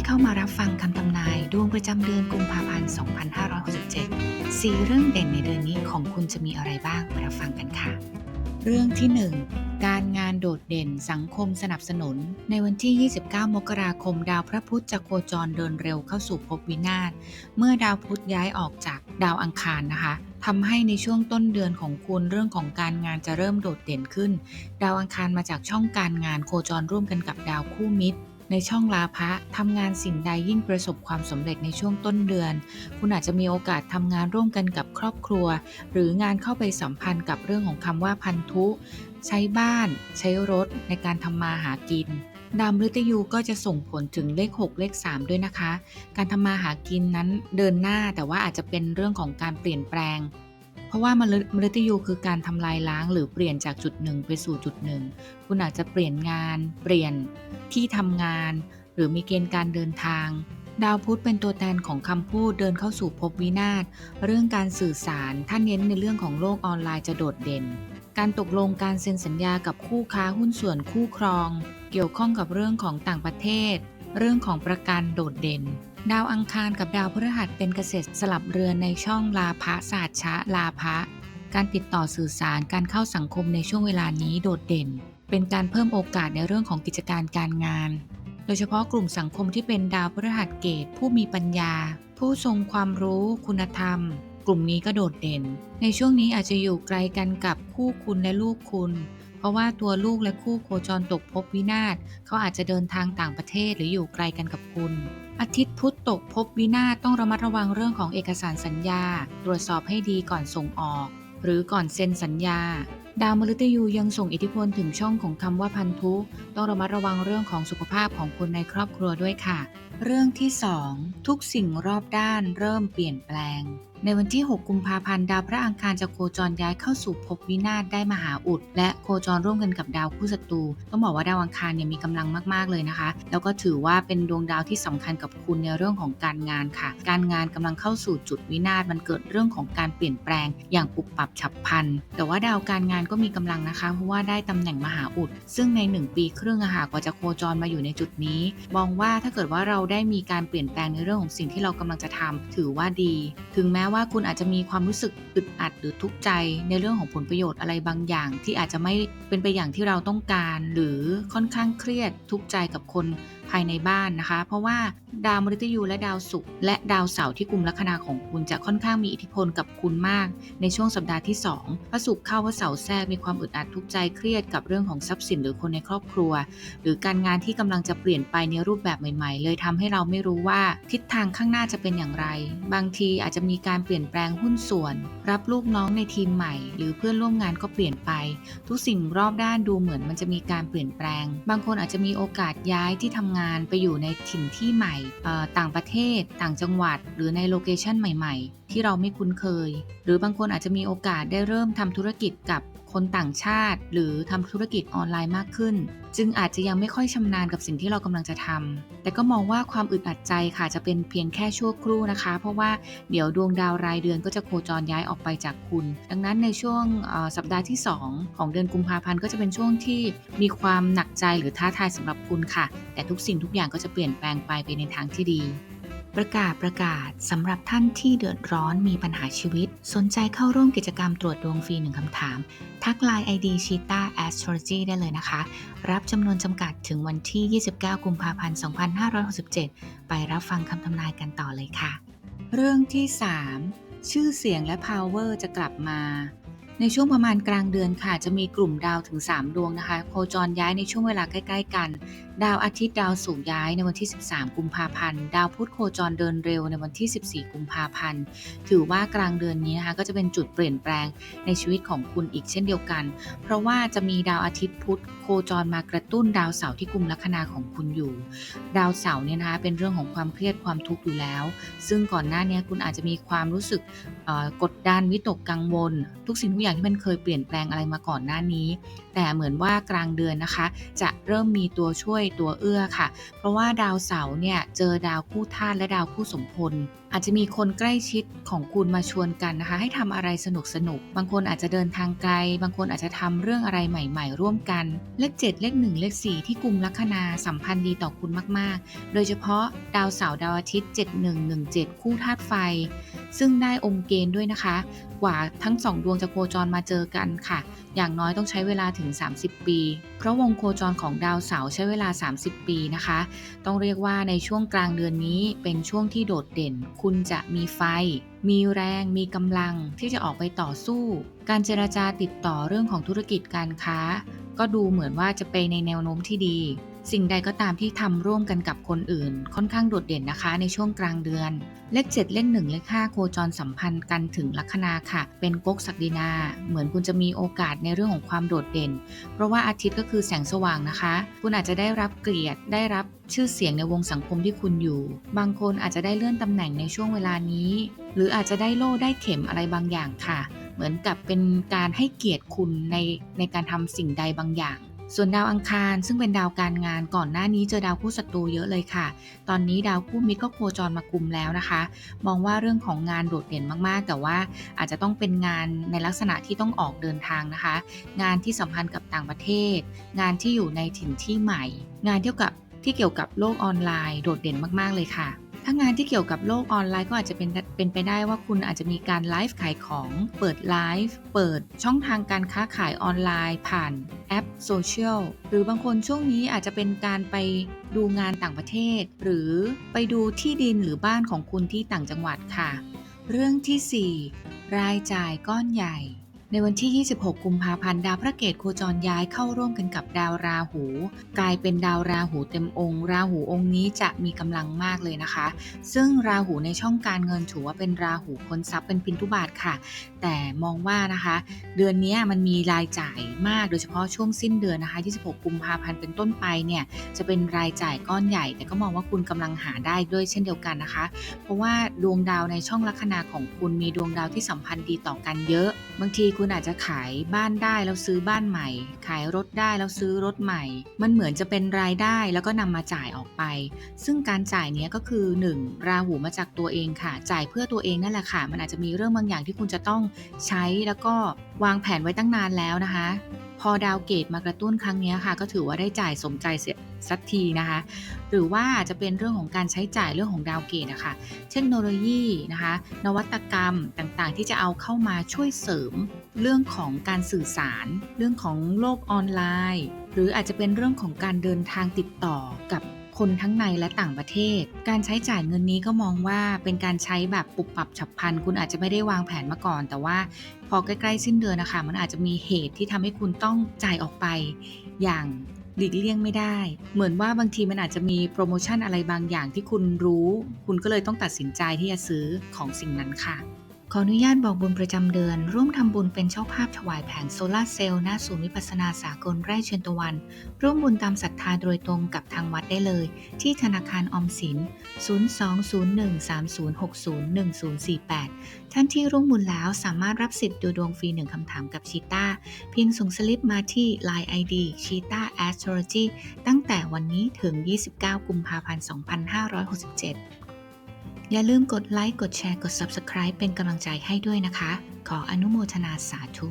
ที่เข้ามารับฟังคำทำนายดวงประจำเดือนกุมภาพันธ์ 2567สี่เรื่องเด่นในเดือนนี้ของคุณจะมีอะไรบ้างมารับฟังกันค่ะ เรื่องที่ 1 การงานโดดเด่นสังคมสนับสนุน ในวันที่ 29 มกราคม ดาวพระพุธจะโคจรเดินเร็วเข้าสู่ภพวินาศ เมื่อดาวพุธย้ายออกจากดาวอังคารนะคะทำให้ในช่วงต้นเดือนของคุณเรื่องของการงานจะเริ่มโดดเด่นขึ้น ดาวอังคารมาจากช่องการงานโคจรร่วมกันกับดาวคู่มิตร ในช่องลาภะทำงานสิ่งใดยิ่งประสบความสำเร็จในช่วงต้นเดือน คุณอาจจะมีโอกาสทำงานร่วมกันกับครอบครัว หรืองานเข้าไปสัมพันธ์กับเรื่องของคำว่าพันธุ ใช้บ้าน ใช้รถในการทำมาหากินดาวมฤตยูก็จะส่งผลถึงเลข 6 เลข 3 ด้วยนะคะ การทำมาหากินนั้นเดินหน้าแต่ว่าอาจจะเป็นเรื่องของการเปลี่ยนแปลง เพราะว่ามฤตยูคือการทำลายล้างหรือเปลี่ยนจากจุดหนึ่งไปสู่จุดหนึ่ง คุณอาจจะเปลี่ยนงาน เปลี่ยนที่ทำงาน หรือมีเกณฑ์การเดินทาง ดาวพุธเป็นตัวแทนของคำพูดเดินเข้าสู่ภพวินาศ เรื่องการสื่อสารถ้านเน้นในเรื่องของโลกออนไลน์จะโดดเด่น การตกลงการเซ็นสัญญากับคู่ค้าหุ้นส่วนคู่ครอง เกี่ยวข้องกับเรื่องของต่างประเทศ เรื่องของประกันโดดเด่น ดาวอังคารกับดาวพฤหัสเป็นเกษตรสลับเรือนในช่องลาภะศาสชะลาภะการติดต่อสื่อสารการเข้าสังคมในช่วงเวลานี้โดดเด่น เป็นการเพิ่มโอกาสในเรื่องของกิจการการงาน โดยเฉพาะกลุ่มสังคมที่เป็นดาวพฤหัสเกตผู้มีปัญญา ผู้ทรงความรู้คุณธรรม กลุ่มนี้ก็โดดเด่น ในช่วงนี้อาจจะอยู่ไกลกันกับคู่คุณและลูกคุณเพราะว่าตัวลูกและคู่โคจรตกภพวินาศเขาอาจจะเดินทางต่างประเทศหรืออยู่ไกลกันกับคุณ อาทิตย์พุธตกพบวินาศต้องระมัดระวังเรื่องของเอกสารสัญญา ตรวจสอบให้ดีก่อนส่งออก หรือก่อนเซ็นสัญญา ดาวมฤตยูยังส่งอิทธิพลถึงช่องของคำว่าพันธุ ต้องระมัดระวังเรื่องของสุขภาพของคนในครอบครัวด้วยค่ะ เรื่องที่ 2 ทุกสิ่งรอบด้านเริ่มเปลี่ยนแปลง ในวันที่ 6 กุมภาพันธ์ดาวพระอังคารจะโคจรย้ายเข้าสู่ภพวินาศได้มหาอุด และโคจรร่วมกันกับดาวคู่ศัตรูต้องบอกว่าดาวอังคารเนี่ยมีกำลังมากๆเลยนะคะ แล้วก็ถือว่าเป็นดวงดาวที่สำคัญกับคุณในเรื่องของการงานค่ะ การงานกำลังเข้าสู่จุดวินาศมันเกิดเรื่องของการเปลี่ยนแปลง อย่างปุบปับฉับพลัน แต่ว่าดาวการงานก็มีกำลังนะคะ เพราะว่าได้ตำแหน่งมหาอุด ซึ่งใน 1 ปีครึ่งอะค่ะกว่าจะโคจรมาอยู่ในจุดนี้ มองว่าถ้าเกิดว่าเราได้มีการเปลี่ยนแปลงในเรื่องของสิ่งที่เรากำลังจะทำถือว่าดี ถึงแม้ว่าคุณอาจจะมีความรู้สึกอึดอัดหรือทุกข์ใจในเรื่องของผลประโยชน์อะไรบางอย่าง ที่อาจจะไม่เป็นไปอย่างที่เราต้องการ หรือค่อนข้างเครียดทุกข์ใจกับคน ภายในบ้านนะคะ เพราะว่าดาวมฤตยูและดาวศุกร์และดาวเสาร์ที่กลุ่มลัคนาของคุณจะค่อนข้างมีอิทธิพลกับคุณมาก ในช่วงสัปดาห์ที่ 2 พระศุกร์เข้าพระเสาร์แทรกมีความอึดอัดทุกข์ใจเครียดกับเรื่องของทรัพย์สินหรือคนในครอบครัว หรือการงานที่กำลังจะเปลี่ยนไปในรูปแบบใหม่ ๆ เลยทำให้เราไม่รู้ว่าทิศทางข้างหน้าจะเป็นอย่างไร บางทีอาจจะมีการเปลี่ยนแปลงหุ้นส่วน รับลูกน้องในทีมใหม่ หรือเพื่อนร่วมงานก็เปลี่ยนไป ทุกสิ่งรอบด้านดูเหมือนมันจะมีการเปลี่ยนแปลง บางคนอาจจะมีโอกาสย้ายที่ทำงานไปอยู่ในถิ่นที่ใหม่ ต่างประเทศ ต่างจังหวัด หรือในโลเคชันใหม่ ๆ ที่เราไม่คุ้นเคย หรือบางคนอาจจะมีโอกาสได้เริ่มทำธุรกิจกับ คนต่างชาติ หรือทำธุรกิจออนไลน์มากขึ้น จึงอาจจะยังไม่ค่อยชำนาญกับสิ่งที่เรากำลังจะทำแต่ก็มองว่าความอึดอัดใจค่ะจะเป็นเพียงแค่ชั่วครู่นะคะ เพราะว่าเดี๋ยวดวงดาวรายเดือนก็จะโคจรย้ายออกไปจากคุณ ดังนั้นในช่วงสัปดาห์ที่ 2 ของเดือนกุมภาพันธ์ก็จะเป็นช่วงที่มีความหนักใจหรือท้าทายสำหรับคุณค่ะ แต่ทุกสิ่งทุกอย่างก็จะเปลี่ยนแปลงไปไปในทางที่ดี ประกาศประกาศสำหรับท่านที่เดือดร้อนมีปัญหาชีวิต สนใจเข้าร่วมกิจกรรมตรวจดวงฟรีหนึ่งคำถาม ทักไลน์ ID c h e e t a Astrology ได้เลยนะคะ รับจำนวนจำกัดถึงวันที่ 29 กุมภาพันธ์ 2567 ไปรับฟังคำทำนายกันต่อเลยค่ะ เรื่องที่ 3 ชื่อเสียงและ power จะกลับมาในช่วงประมาณกลางเดือนค่ะ จะมีกลุ่มดาวถึง 3 ดวงนะคะ โคจรย้ายในช่วงเวลาใกล้ ๆ กัน ดาวอาทิตย์ดาวศุกย้ายในวันที่ 13 กุมภาพันธ์ ดาวพุธโคจรเดินเร็วในวันที่ 14 กุมภาพันธ์ ถือว่ากลางเดือนนี้นะคะก็จะเป็นจุดเปลี่ยนแปลงในชีวิตของคุณอีกเช่นเดียวกัน เพราะว่าจะมีดาวอาทิตย์พุธโคจรมากระตุ้นดาวเสาร์ที่กุมลัคนาของคุณอยู่ ดาวเสาร์เนี่ยนะคะเป็นเรื่องของความเครียดความทุกข์อยู่แล้ว ซึ่งก่อนหน้านี้คุณอาจจะมีความรู้สึกกดดันวิตกกังวล ทุกสิ่งทุกอย่างที่มันเคยเปลี่ยนแปลงอะไรมาก่อนหน้านี้ แต่เหมือนว่ากลางเดือนนะคะ จะเริ่มมีตัวช่วยตัวเอื้อค่ะ เพราะว่าดาวเสาร์เนี่ยเจอดาวคู่ธาตุและดาวคู่สมพล อาจจะมีคนใกล้ชิดของคุณมาชวนกันนะคะ ให้ทำอะไรสนุกสนุก บางคนอาจจะเดินทางไกล บางคนอาจจะทำเรื่องอะไรใหม่ ๆ ร่วมกัน เลข7เลข1เลข4ที่กลุ่มลัคนาสัมพันธ์ดีต่อคุณมาก ๆ โดยเฉพาะดาวเสาร์ดาวอาทิตย์ 7117 คู่ธาตุไฟ ซึ่งได้องค์เกณฑ์ด้วยนะคะ กว่าทั้งสองดวงจะโคจรมาเจอกันค่ะ อย่างน้อยต้องใช้เวลาถึง 30 ปี เพราะวงโคจรของดาวเสาร์ใช้เวลา 30 ปีนะคะ ต้องเรียกว่าในช่วงกลางเดือนนี้เป็นช่วงที่โดดเด่นคุณจะมีไฟ มีแรง มีกำลังที่จะออกไปต่อสู้ การเจราจาติดต่อเรื่องของธุรกิจการค้า ก็ดูเหมือนว่าจะไปในแนวโน้มที่ดี สิ่งใดก็ตามที่ทำร่วมกันกับคนอื่น ค่อนข้างโดดเด่นนะคะในช่วงกลางเดือน เลข7เลข1เลข5โคจรสัมพันธ์กันถึงลัคนาค่ะ เป็นก๊กศักดินา เหมือนคุณจะมีโอกาสในเรื่องของความโดดเด่น เพราะว่าอาทิตย์ก็คือแสงสว่างนะคะ คุณอาจจะได้รับเกียรติได้รับชื่อเสียงในวงสังคมที่คุณอยู่ บางคนอาจจะได้เลื่อนตำแหน่งในช่วงเวลานี้ หรืออาจจะได้โล่ได้เข็มอะไรบางอย่างค่ะ เหมือนกับเป็นการให้เกียรติคุณในในการทำสิ่งใดบางอย่าง ส่วนดาวอังคารซึ่งเป็นดาวการงานก่อนหน้านี้เจอดาวคู่ศัตรูเยอะเลยค่ะ ตอนนี้ดาวคู่มิตรก็โคจรมากุมแล้วนะคะ มองว่าเรื่องของงานโดดเด่นมากๆ แต่ว่าอาจจะต้องเป็นงานในลักษณะที่ต้องออกเดินทางนะคะ งานที่สัมพันธ์กับต่างประเทศ งานที่อยู่ในถิ่นที่ใหม่ งานเกี่ยวกับที่เกี่ยวกับโลกออนไลน์โดดเด่นมากๆเลยค่ะ ถ้างานที่เกี่ยวกับโลกออนไลน์ก็อาจจะเป็นเป็นไปได้ว่าคุณอาจจะมีการไลฟ์ขายของ เปิดไลฟ์เปิดช่องทางการค้าขายออนไลน์ ผ่านแอปโซเชียลหรือบางคนช่วงนี้อาจจะเป็นการไปดูงานต่างประเทศ หรือไปดูที่ดินหรือบ้านของคุณที่ต่างจังหวัดค่ะ เรื่องที่ 4 รายจ่ายก้อนใหญ่ ในวันที่ 26 กุมภาพันธ์ ดาวพระเกตโคจรย้ายเข้าร่วมกันกับดาวราหู กลายเป็นดาวราหูเต็มองค์ ราหูองค์นี้จะมีกำลังมากเลยนะคะ ซึ่งราหูในช่องการเงินถือว่าเป็นราหูค้นทรัพย์เป็นพินทุบาทค่ะ แต่มองว่านะคะ เดือนนี้มันมีรายจ่ายมากโดยเฉพาะช่วงสิ้นเดือนนะคะ 26 กุมภาพันธ์เป็นต้นไปเนี่ยจะเป็นรายจ่ายก้อนใหญ่ แต่ก็มองว่าคุณกำลังหาได้ด้วยเช่นเดียวกันนะคะ เพราะว่าดวงดาวในช่องลัคนาของคุณมีดวงดาวที่สัมพันธ์ดีต่อกันเยอะ บางทีคุณอาจจะขายบ้านได้แล้วซื้อบ้านใหม่ ขายรถได้แล้วซื้อรถใหม่ มันเหมือนจะเป็นรายได้แล้วก็นำมาจ่ายออกไป ซึ่งการจ่ายเนี้ยก็คือ 1. ราหูมาจากตัวเองค่ะ จ่ายเพื่อตัวเองนั่นแหละค่ะ มันอาจจะมีเรื่องบางอย่างที่คุณจะต้องใช้แล้วก็วางแผนไว้ตั้งนานแล้วนะคะ พอดาวเกตมากระตุ้นครั้งนี้ค่ะ ก็ถือว่าได้จ่ายสมใจเสียสักทีนะคะ หรือว่าจะเป็นเรื่องของการใช้จ่ายเรื่องของดาวเกตนะคะเทคโนโลยีนะคะ นวัตกรรมต่างๆ ที่จะเอาเข้ามาช่วยเสริมเรื่องของการสื่อสาร เรื่องของโลกออนไลน์ หรืออาจจะเป็นเรื่องของการเดินทางติดต่อกับ คนทั้งในและต่างประเทศ การใช้จ่ายเงินนี้ก็มองว่าเป็นการใช้แบบปุบปับฉับพลัน คุณอาจจะไม่ได้วางแผนมาก่อน แต่ว่าพอใกล้ๆสิ้นเดือนนะคะมันอาจจะมีเหตุที่ทำให้คุณต้องจ่ายออกไป อย่างหลีกเลี่ยงไม่ได้ เหมือนว่าบางทีมันอาจจะมีโปรโมชั่นอะไรบางอย่างที่คุณรู้ คุณก็เลยต้องตัดสินใจที่จะซื้อของสิ่งนั้นค่ะ ขออนุญาตบอกบุญประจำเดือน ร่วมทำบุญเป็นเจ้าภาพถวายแผงโซลาร์เซลล์หน้าศูนย์วิปัสนาสากลไร่เชยนตะวัน ร่วมบุญตามศรัทธาโดยตรงกับทางวัดได้เลย ที่ธนาคารออมสิน 02-0130-1048 ท่านที่ร่วมบุญแล้วสามารถรับสิทธิ์ดูดวงฟรีหนึ่งคำถามกับชีตาเพียงส่งสลิปมาที่ Line ID c h e t a Astrology ตั้งแต่วันนี้ถึง 29 กุมภาพันธ์ 2567 อย่าลืมกดไลค์ กดแชร์ กด Subscribe เป็นกำลังใจให้ด้วยนะคะ ขออนุโมทนาสาธุ